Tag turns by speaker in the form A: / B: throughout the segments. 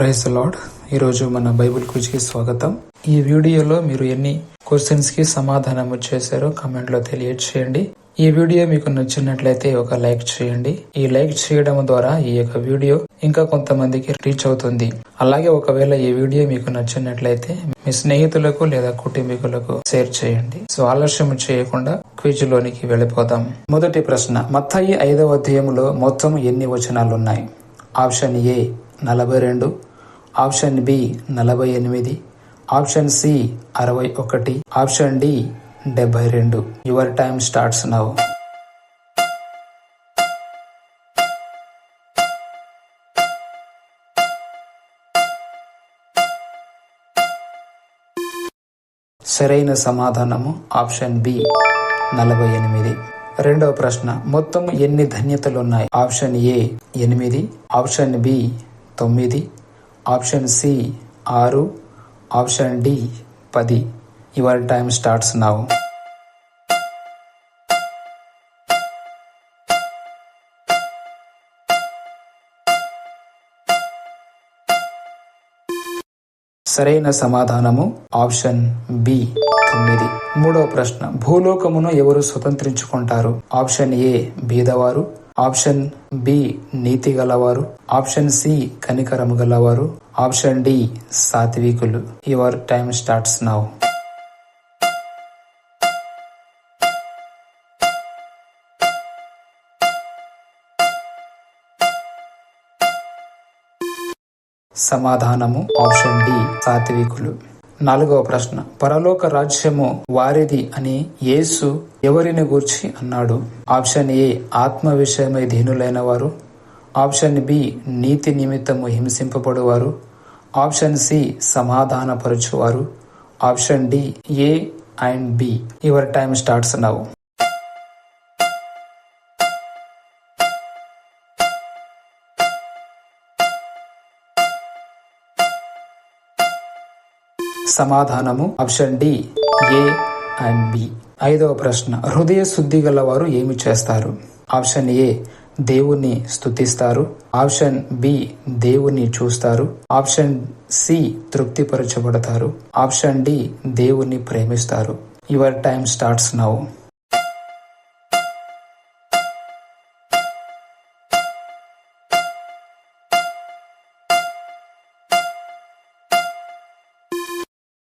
A: Praise lord ఈరోజు మన Bible క్విజ్కి స్వాగతం. ఈ వీడియోలో మీరు ఎన్ని క్వశ్చన్స్కి సమాధానం చేశారో కామెంట్లో తెలియచేయండి. ఈ వీడియో మీకు నచ్చినట్లయితే ఒక లైక్ చేయండి. ఈ లైక్ చేయడం ద్వారా ఈ యొక్క వీడియో ఇంకా కొంతమందికి రీచ్ అవుతుంది. అలాగే ఒకవేళ ఈ వీడియో మీకు నచ్చినట్లయితే మీ స్నేహితులకు లేదా కుటుంబీకులకు షేర్ చేయండి. సో ఆలస్యం చేయకుండా క్విజ్ లోనికి వెళ్ళిపోదాం. మొదటి ప్రశ్న మత్తాయి ఐదవ అధ్యాయంలో మొత్తం ఎన్ని వచనాలు ఉన్నాయి ఆప్షన్ ఏ నలభై రెండు ఆప్షన్ బి నలభై ఎనిమిది ఆప్షన్ సి అరవై ఒకటి ఆప్షన్ డి డెబ్బై రెండు. యువర్ టైమ్ స్టార్ట్స్ నౌ సరైన సమాధానము ఆప్షన్ బి నలభై ఎనిమిది. రెండవ ప్రశ్న మొత్తం ఎన్ని ధన్యతలు ఉన్నాయి ఆప్షన్ ఏ ఎనిమిది ఆప్షన్ బి తొమ్మిది ఆప్షన్ సి ఆరు ఆప్షన్ డి పది. Your time starts now. సరైన సమాధానము ఆప్షన్ బి తొమ్మిది. మూడవ ప్రశ్న భూలోకమును ఎవరు స్వతంత్రించుకుంటారు? ఆప్షన్ ఏ బీదవారు ఆప్షన్ బి నీతి గలవారు. ఆప్షన్ సి కనికరము గలవారు. ఆప్షన్ డి సాత్వికులు. యువర్ టైమ్ స్టార్ట్స్ నౌ సమాధానము ఆప్షన్ డి సాత్వికులు. నాలుగవ ప్రశ్న. పరలోక రాజ్యము వారిది అని యేసు ఎవరిని గూర్చి అన్నాడు? ఆప్షన్ ఏ ఆత్మ విషయమై ధీనులైన వారు. ఆప్షన్ బి నీతి నిమిత్తము హింసింపబడువారు. Option C సమాధానపరచువారు. Option D A and B. Your time starts now సమాధానము option D A and B. ఐదవ ప్రశ్న హృదయ శుద్ధి గలవారు ఏమి చేస్తారు? ఆప్షన్ ఏ దేవుణ్ణి స్తుతిస్తారు. ఆప్షన్ బి దేవుణ్ణి చూస్తారు. ఆప్షన్ సి తృప్తిపరచబడతారు. ఆప్షన్ డి దేవుణ్ణి ప్రేమిస్తారు. యువర్ టైమ్ స్టార్ట్స్ నౌ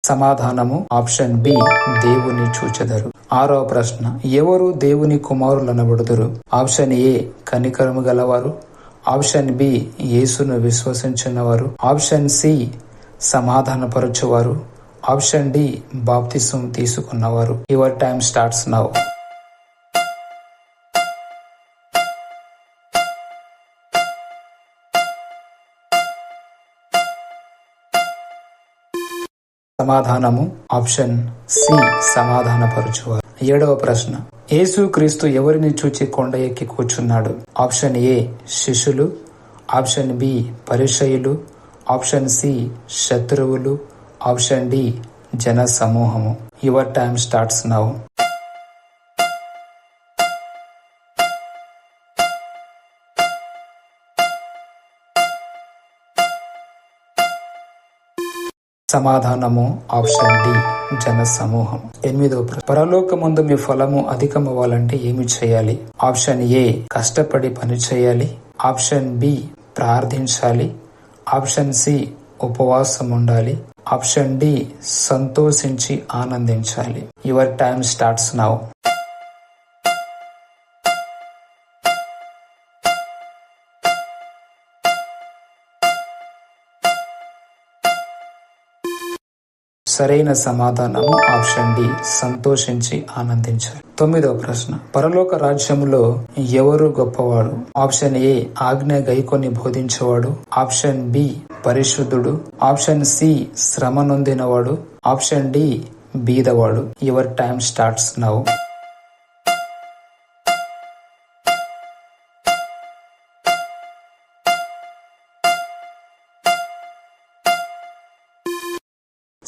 A: సమాధానము ఆప్షన్ బి దేవుని చూచెదరు. ఆరవ ప్రశ్న ఎవరు దేవుని కుమారులనబడుదురు ఆప్షన్ ఏ కనికరము గలవారు. ఆప్షన్ బి యేసును విశ్వసించినవారు. ఆప్షన్ సి సమాధానపరచువారు. ఆప్షన్ డి బాప్తిసం తీసుకున్నవారు. యువర్ టైం స్టార్ట్స్ నౌ సమాధానము? ఆప్షన్ సి సమాధానపరచువారు. ఏడవ ప్రశ్న. యేసు క్రీస్తు ఎవరిని చూచి కొండ ఎక్కి కూర్చున్నాడు? ఆప్షన్ ఏ శిష్యులు. ఆప్షన్ బి పరిచయులు ఆప్షన్ సి శత్రువులు. ఆప్షన్ డి జన సమూహము యువర్ టైమ్ స్టార్ట్స్ నౌ. సమాధానము ఆప్షన్ డి జన సమూహం ఎనిమిదో ప్రశ్న పరలోకముందు మీ ఫలము అధికమవ్వాలంటే ఏమి చేయాలి? ఆప్షన్ ఏ కష్టపడి పని చేయాలి. ఆప్షన్ బి ప్రార్థించాలి. ఆప్షన్ సి ఉపవాసం ఉండాలి ఆప్షన్ డి సంతోషించి ఆనందించాలి. Your time starts now. సరైన సమాధానము ఆప్షన్ డి సంతోషించి ఆనందించాలి. తొమ్మిదవ ప్రశ్న. పరలోక రాజ్యములో ఎవరు గొప్పవాడు? ఆప్షన్ ఏ ఆజ్ఞ గైకొని బోధించేవాడు. ఆప్షన్ బి పరిశుద్ధుడు. ఆప్షన్ సి శ్రమ నొందినవాడు. ఆప్షన్ డి బీదవాడు. యువర్ టైమ్ స్టార్ట్స్ నౌ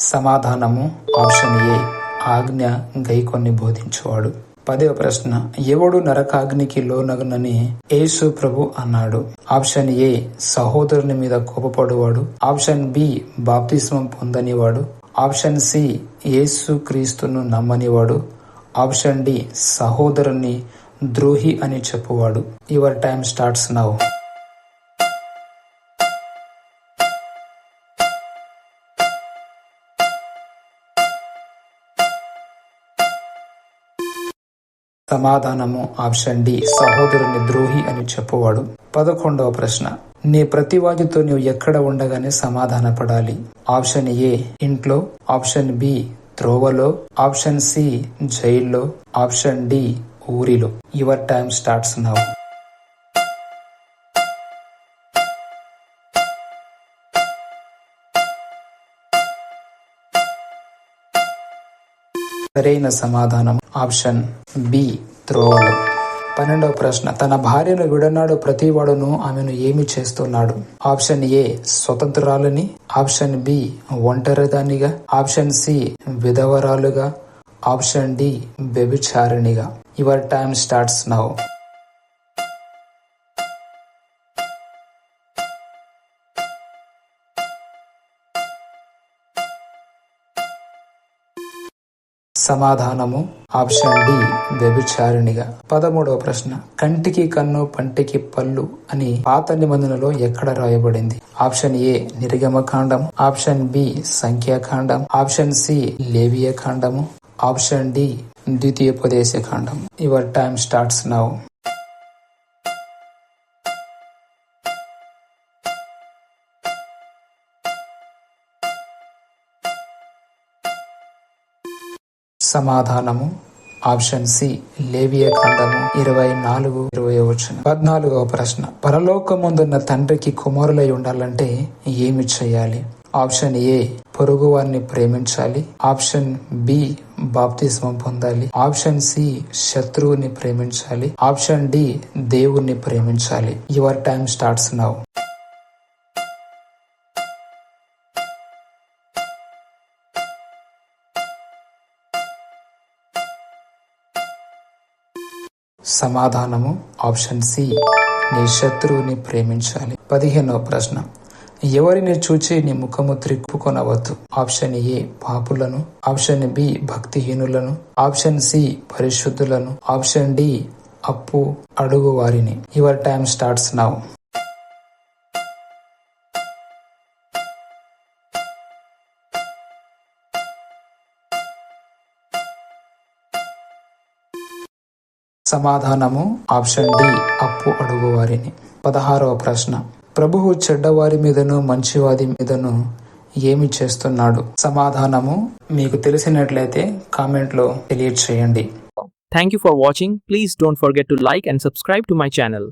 A: సమాధానము ఆప్షన్ ఏ ఆజ్ఞ గైకొని బోధించువాడు. పదవ ప్రశ్న ఎవడు నరకాగ్నికి లోనగునని యేసు ప్రభు అన్నాడు. ఆప్షన్ ఏ సహోదరుని మీద కోపపడువాడు. ఆప్షన్ బి బాప్తిస్మం పొందనివాడు. ఆప్షన్ సి యేసు క్రీస్తును నమ్మనివాడు. ఆప్షన్ డి సహోదరుని ద్రోహి అని చెప్పువాడు. యువర్ టైం స్టార్ట్స్ నౌ సమాధానము ఆప్షన్ డి. సహోదరుని ద్రోహి అని చెప్పువాడు. పదకొండవ ప్రశ్న. నీ ప్రతివాదితో నువ్వు ఎక్కడ ఉండగానే సమాధాన పడాలి ఆప్షన్ ఏ. ఇంట్లో. Option B. త్రోవలో. Option C. జైల్లో. Option D. ఊరిలో. Your time starts now. సరైన సమాధానం. ఆప్షన్ బి త్రోవలు పన్నెండవ ప్రశ్న. తన భార్యను విడనాడు ప్రతివాడును ఆమెను ఏమి చేస్తున్నాడు? ఆప్షన్ ఏ స్వతంత్రాలని ఆప్షన్ బి ఒంటరిదానిగా. ఆప్షన్ సి విధవరాలుగా. Option D వ్యభిచారిణిగా. Your time starts now. సమాధానము ఆప్షన్ డి వ్యభిచారిణిగా. పదమూడవ ప్రశ్న. కంటికి కన్ను పంటికి పళ్ళు అని పాత నిబంధనలో ఎక్కడ రాయబడింది? ఆప్షన్ ఏ నిర్గమకాండం ఆప్షన్ బి సంఖ్యాకాండం ఆప్షన్ సి లేవియ కాండము ఆప్షన్ డి ద్వితీయోపదేశ కాండం యువర్ టైం స్టార్ట్స్ నౌ సమాధానము ఆప్షన్ సి లేవియ ఖండము ఇరవై నాలుగు ఇరవై వచ్చిన పద్నాలుగవ ప్రశ్న. పరలోకముందున్న తండ్రికి కుమారులై ఉండాలంటే ఏమి చేయాలి? ఆప్షన్ ఏ పొరుగు వారిని ప్రేమించాలి. ఆప్షన్ బి బాప్తిస్మం పొందాలి. ఆప్షన్ సి శత్రువుని ప్రేమించాలి. ఆప్షన్ డి దేవుణ్ణి ప్రేమించాలి. Your time starts now. సమాధానము ఆప్షన్ సి. నీ శత్రువుని ప్రేమించాలి. పదిహేనవ ప్రశ్న. ఎవరిని చూచి నీ ముఖము త్రిప్పుకొనవద్దు? ఆప్షన్ ఏ పాపులను. ఆప్షన్ బి భక్తిహీనులను. ఆప్షన్ సి పరిశుద్ధులను. ఆప్షన్ డి అప్పు అడుగు వారిని యువర్ టైం స్టార్ట్స్ నౌ. సమాధానము ఆప్షన్ డి అప్పు అడుగువారిని పదహారవ ప్రశ్న. ప్రభువు చెడ్డవారి మీదను మంచివాది మీదను ఏమి చేస్తున్నాడు? సమాధానము మీకు తెలిసినట్లయితే కామెంట్లో తెలియచేయండి.
B: Thank you for watching please don't forget to like and subscribe to my channel